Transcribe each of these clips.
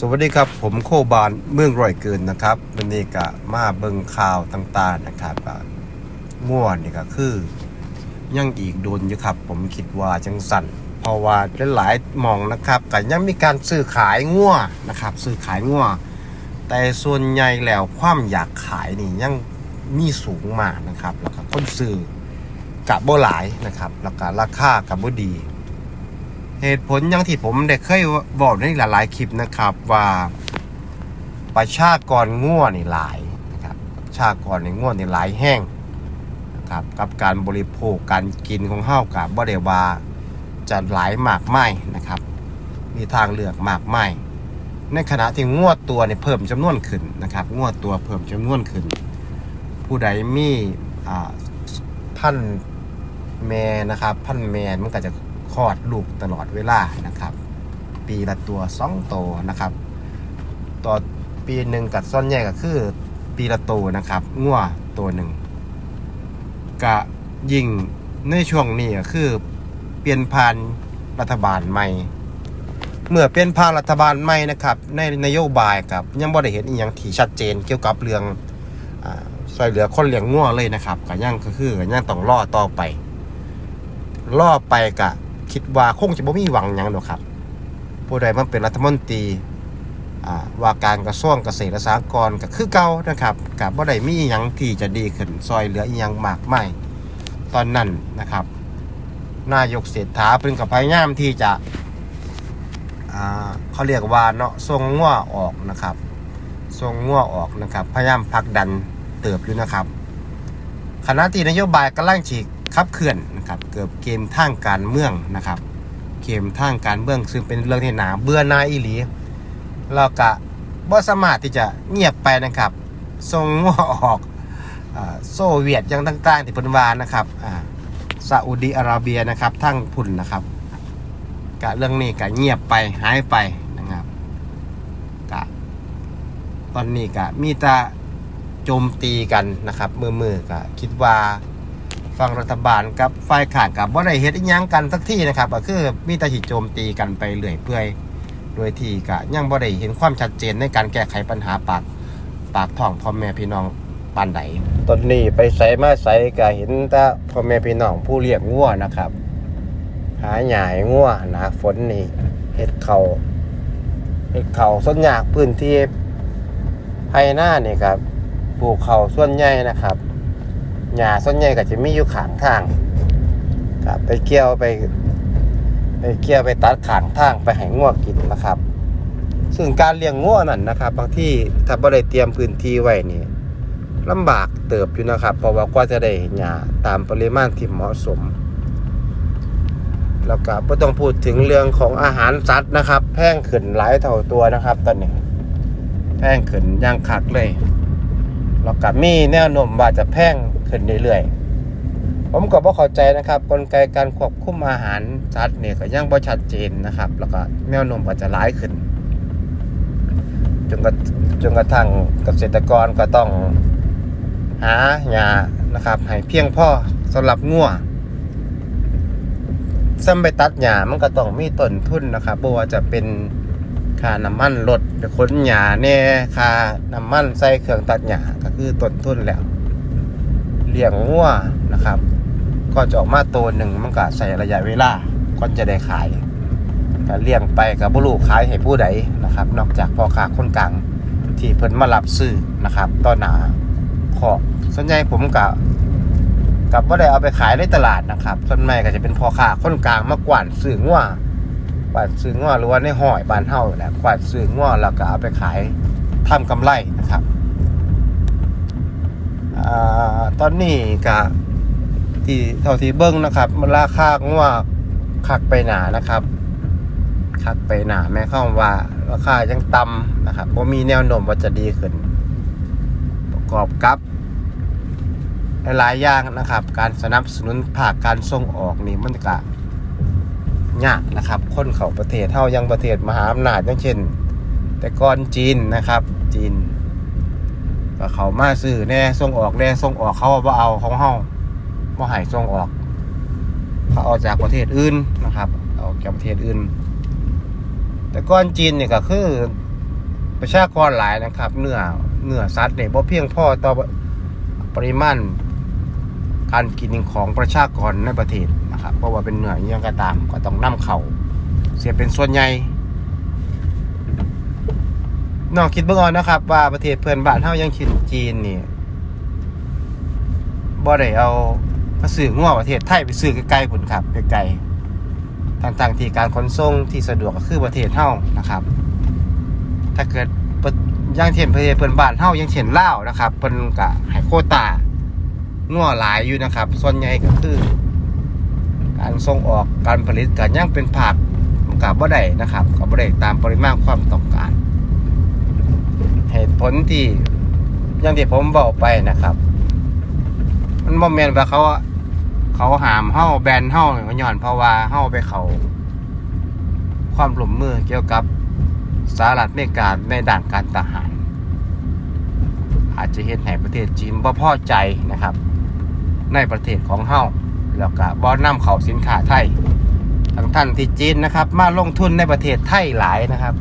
สวัสดีครับผมโคบานเมืองร่อยเกินนะครับวันนี้ก็มาเบิงข่าวต่างๆนะครับก็ง่วนนี่ก็คือ ยังอีกโดนอยู่ครับ ผมคิดว่าจังสันเพราะว่าหลายๆมองนะครับก็ยังมีการซื้อขายง่วนะครับ ซื้อขายง่วแต่ส่วนใหญ่แล้วความอยากขายนี่ยังมีสูงมากนะครับ แล้วก็คนซื้อกับบ่หลายนะครับ แล้วก็ราคากับบ่ดี เหตุผลย่างที่ผมได้เคยบอกในหลาย ๆ คลิปนะครับว่าประชากรง่วนี่หลายนะครับประชากรในง่วนี่หลายแห้งนะครับกับการบริโภคการกินของเฮากับบ่ได้ว่าจะหลายมากไม่นะครับ มีทางเลือกมากไม่ในขณะที่งวดตัวเนี่ยเพิ่มจำนวนขึ้นนะครับ งวดตัวเพิ่มจำนวนขึ้น ผู้ใดมีอ่าพันแม่นะครับ พันแม่มันก็จะ คลอดลูกตลอดเวลานะครับ ปีละตัวสองโตวนะครับ ต่อปีหนึ่งกับส่วนใหญ่ก็คือ ปีละตัวนะครับงัวตัวหนึ่งกะยิ่งในช่วงนี้ก็คือเปลี่ยนผ่านรัฐบาลใหม่ เมื่อเปลี่ยนผ่านรัฐบาลใหม่นะครับในนโยบายกับยังบ่ได้เห็นอีกอย่างที่ชัดเจนเกี่ยวกับเรื่องอาช่วยเหลือคนเลี้ยงงัวเลยนะครับก็ยังก็คือก็ยังต้องรอต่อไปรอไปกะ คิดว่าคงจะบ่มีหวังหยังดอกครับ ผู้ใดมาเป็นรัฐมนตรีว่าการกระทรวงเกษตรและสหกรณ์ก็คือเก่านะครับกับบ่ได้มีหยังที่จะดีขึ้นซอยเหลืออีหยังมากไมายตอนนั้นนะครับ นายกเศรษฐาเพิ่นก็พยายามที่จะเขาเรียกว่าเนาะส่งงัวออกนะครับส่งงัวออกนะครับ พยายามผลักดันเติบอยู่นะครับขณะที่นโยบายกำลังฉีก ขับเคลื่อนนะครับเกิดเกมทางการเมืองนะครับเกมทางการเมืองซึ่งเป็นเรื่องที่หนาเบื่อหน้าอีหลีเราก็บ่สามารถที่จะเงียบไปนะครับส่งงัวออกอโซเวียตย่างต่างๆที่เพิ่นว่านะครับอ่าซาอุดีอาระเบียนะครับทั้งพุ่นนะครับกะเรื่องนี้ก็เงียบไปหายไปนะครับกะตอนนี้ก็มีแต่โจมตีกันนะครับมือมือๆก็คิดว่า ฝั่งรัฐบาลกับฝ่ายขานกับว่าได้เฮ็ดอิหยังกันสักที่นะครับก็คือมีแต่สิโจมตีกันไปเรื่อยเปื่อยโดยที่ก็ยังบ่ได้เห็นความชัดเจนในการแก้ไขปัญหาปากปากท้องพ่อแม่พี่น้องปานใดตอนนี้ไปใส่มาใส่ก็เห็นแต่พ่อแม่พี่น้องผู้เลี้ยงงัวนะครับ หาหญ้าให้งัวหนาฝนนี่เฮ็ดเขาเฮ็ดเขาส่วนยากพื้นที่ไผหน้านี่ครับปลูกเขาส่วนใหญ่นะครับ หญ้าส่วนใหญ่ก็จะมีอยู่ข้างทางครับไปเกี่ยวไป ไปเกี่ยวไปตัดขางทางไปให้งัวกินนะครับ ซึ่งการเลี้ยงงัวนั่นนะครับ บางที่ถ้าบ่ได้เตรียมพื้นที่ไว้นี่ลำบากเติบอยู่นะครับ เพราะว่ากว่าจะได้หญ้าตามปริมาณที่เหมาะสม แล้วก็บ่ต้องพูดถึงเรื่องของอาหารสัตว์นะครับ แพงขึ้นหลายเท่าตัวนะครับ ตอนนี้แพงขึ้นอย่างคักเลยแล้วก็มีแนวโน้มว่าจะแพง ขึ้นเรื่อยๆ ผมก็บ่เข้าใจนะครับ กลไกการควบคุมอาหารสัตว์เนี่ยก็ยังบ่ชัดเจนนะครับ แล้วก็แนวโน้มก็จะร้ายขึ้นจนกระจนกระทั่งเกษตรกรก็ต้องหาหญ้านะครับให้เพียงพอสำหรับงัวซ้ำไปตัดหญ้ามันก็ต้องมีต้นทุนนะครับบ่ว่าจะเป็นค่าน้ำมันรถไปขนหญ้าแน่ค่าน้ำมันใส่เครื่องตัดหญ้าก็คือต้นทุนแล้ว เลี้ยงงัวนะครับ ก็จะออกมาตัวหนึ่งมันก็ใส่ระยะเวลาก่อนจะได้ขายก็เลี้ยงไปกับบุรุขายให้ผู้ใดนะครับ นอกจากพ่อค้าคนกลางที่เพิ่นมารับซื้อนะครับต่อหนาขอบส่วนใหญ่ผมกับกับว่าได้เอาไปขายในตลาดนะครับส่วนใหญ่ก็จะเป็นพ่อค้าคนกลางมากว่าดซื้องัวกวาดซื้องัวหรือว่าในห้อยบานเฮาแหละกวาดซื้องัวแล้วก็เอาไปขายทำกำไรนะครับ อ่า ตอนนี้ก็ที่เท่าที่เบิ้งนะครับ มันราคางัวคักไปหนานะครับคักไปหนาแม้เข้าว่า ราคายังต่ำนะครับว่ามีแนวโน้มว่าจะดีขึ้น ประกอบกับหลายอย่างนะครับ การสนับสนุนภาคการส่งออกนี่มันก็ยากนะครับ คนเขาประเทศเท่ายังประเทศมหาอำนาจอย่างเช่น แต่ก่อนจีนนะครับ จีน ก็เขามาซื้อแน่ส่งออกแน่ส่งออกเขาว่าเอาของเฮาบ่ให้ส่งออกเขาเอาจากประเทศอื่นนะครับ เอาจากประเทศอื่น แต่ก้อนจีนเนี่ยก็คือประชากรหลายนะครับ เนื้อเนื้อสัตว์เนี่ยบ่เพียงพอต่อปริมาณการกินของประชากรในประเทศนะครับ เพราะว่าเป็นเนื้อยังก็ตามก็ต้องนำเข้าเสียเป็นส่วนใหญ่ นอกคิดเบิ่งเอานะครับ ว่าประเทศเพื่อนบ้านเฮายังชินจีนนี่บ่ได้เอามาซื้องัวประเทศไทยไปซื้อไกลๆพุ่นครับไกลๆทางๆที่การขนส่งที่สะดวกก็คือประเทศเฮานะครับ ถ้าเกิดย่างเช่นประเทศเพื่อนบ้านเฮาย่างเช่นเลานะครับเพิ่นก็ให้โคตางัวหลายอยู่นะครับ ส่วนใหญ่ก็คือ การส่งออกการผลิตก็ยังเป็นผักมันก็บ่ได้นะครับก็บ่ได้ตามปริมาณความต้องการ เหตุผลที่อย่างที่ผมบอกไปนะครับ มันบ่แม่นว่าเขาเขาหามเฮาแบนเฮาย้อนเพราะว่าเฮาไปเขาความร่วมมือเกี่ยวกับสหรัฐอเมริกาในด่านการทหาร อาจจะเห็นให้ประเทศจีนบ่พอใจนะครับ ในประเทศของเฮาแล้วก็บ่นำเข้าสินค้าไทยทั้งท่านที่จีนนะครับ มาลงทุนในประเทศไทยหลายนะครับ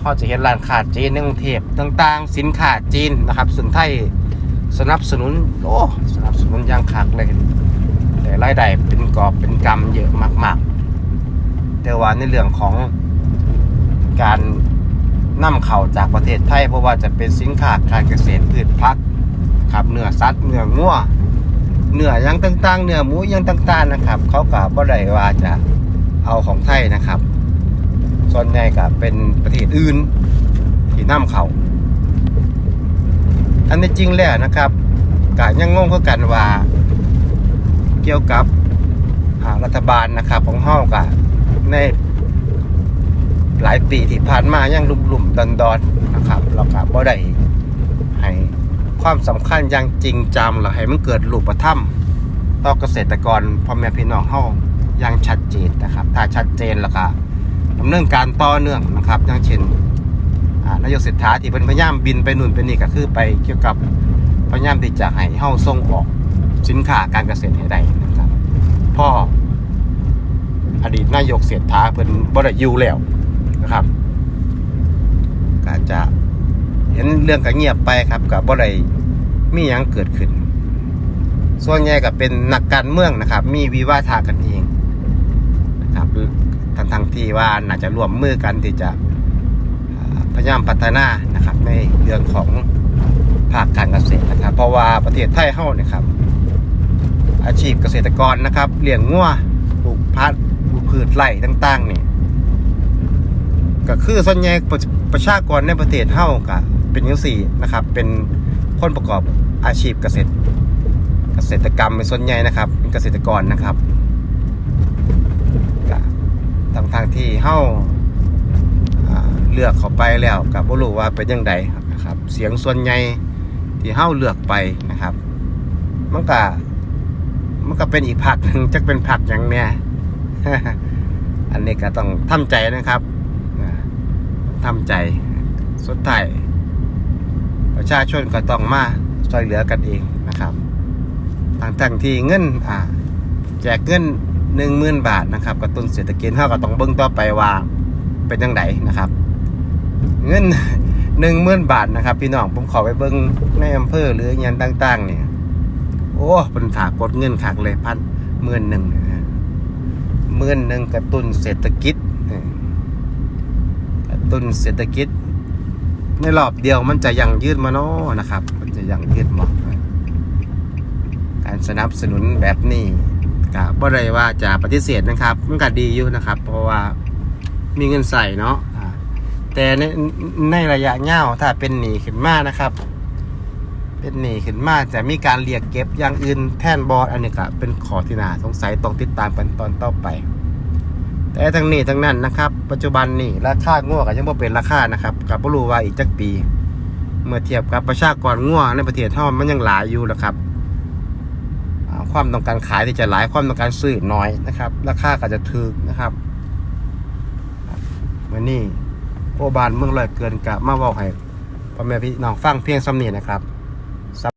พอจะเห็นร้านค้าจีนในกรุงเทพต่างๆ สินค้าจีนนะครับซึ่งไทยสนับสนุนโอ้สนับสนุนอย่างคักเลยแต่รายได้เป็นกอบเป็นกำเยอะมาก ๆ แต่ว่าในเรื่องของการนำเข้าจากประเทศไทยเพราะว่าจะเป็นสินค้าการเกษตรพืชพักครับเนื้อสัตว์เนื้องัวเนื้อยังต่างๆเนื้อหมูยังต่างๆนะครับ เขาก็บ่ได้ว่าจะเอาของไทยนะครับ ส่วนใหญ่ก็เป็นประเทศอื่นที่นำเขาอันนี้จริงแล้วนะครับก็ยังงงคือกันว่า เกี่ยวกับรัฐบาลนะครับของเฮาก็ในหลายปีที่ผ่านมายังลุ่มๆดอนๆนนะครับเราก็บ่ได้ให้ความสำคัญอย่างจริงจังหรือให้มันเกิดรูปธรรมต่อเกษตรกรพ่อแม่พี่น้องเฮาอย่างชัดเจนนะครับ ถ้าชัดเจนแล้วก็ ดำเนินการต่อเนื่องนะครับอย่างเช่นนายกเศรษฐาที่เป็นพยายามบินไปนู่นไปนี่ก็คือไปเกี่ยวกับพยายามที่จะให้เฮาส่งออกสินค้าการเกษตรให้ได้นะครับพ่ออดีตนายกเศรษฐาเพิ่นบ่ได้อยู่แล้วนะครับก็จะเห็นเรื่องก็เงียบไปครับกับบ่ไมีหยังเกิดขึ้น ส่วนใหญ่ก็เป็นนักการเมืองนะครับ มีวิวาทากันเอง ที่ว่าน่าจะร่วมมือกันที่จะพยายามพัฒนานะครับในเรื่องของภาคการเกษตรนะครับ เพราะว่าประเทศไทยเฮาเนี่ยครับ อาชีพเกษตรกรนะครับเลี้ยงงัวปลูกพัดปลูกพืชไร่ต่างๆนี่ก็คือส่วนใหญ่ประชากรในประเทศเฮาก็เป็นจังซี่นะครับ เป็นคนประกอบอาชีพเกษตร เกษตรกรรมเป็นส่วนใหญ่นะครับ เป็นเกษตรกรนะครับ ทางทางที่เฮาอ่าเลือกเขาไปแล้วก็บ่รู้ว่าเป็นจังไดนะครับ เสียงส่วนใหญ่ที่เฮาเลือกไปนะครับ มันก็มันก็เป็นอีกผักหนึ่งจักเป็นผักอย่างเนี้ยอันนี้ก็ต้องทำใจนะครับอ่าใจสุดท้ายประชาชนก็ต้องมาช่วยเหลือกันเองนะครับทางทั้งที่เงินอ่าแจกเงิน หนึ่งหมื่นบาทนะครับกระตุ้นเศรษฐกิจเขาก็ต้องเบิ่งต่อไปว่าเป็นยังไงนะครับ เงินหนึ่งหมื่นบาทนะครับ พี่น้องผมขอไปเบิ่งในอำเภอหรือยังต่างๆ เนี่ยโอ้เป็นถากดเงินขักเลยพันหมื่นหนึ่งหมื่นหนึ่งกระตุ้นเศรษฐกิจกระตุ้นเศรษฐกิจ ในรอบเดียวมันจะยังยืดมาเนาะนะครับ มันจะยังยืดมาการสนับสนุนแบบนี้ ก็บ่ได้ว่าจะปฏิเสธนะครับ มันก็ดีอยู่นะครับ เพราะว่ามีเงินใส่เนาะแต่ในในระยะยาวถ้าเป็นหนี้ขึ้นมานะครับ เป็นหนี้ขึ้นมาจะมีการเรียกเก็บอย่างอื่นแทนบอสอันนี้ก็เป็นขอที่น่าสงสัยต้องติดตามกันตอนต่อไป แต่ทั้งนี้ทั้งนั้นนะครับ ปัจจุบันนี่ราคาง่วก็ยังบ่เป็นราคานะครับกับบ่รู้ว่าอีกจักปี เมื่อเทียบกับประชากรง่วในประเทศเฮามันยังหลายอยู่นะครับ ความต้องการขายที่จะหลายความต้องการซื้อน้อยนะครับราคาก็จะถึกนะครับมื่อนี้โอบานเมืองลอยเกินกะมาเว้าให้พ่อแม่พี่น้องฟังเพียงสำเนียนะครับ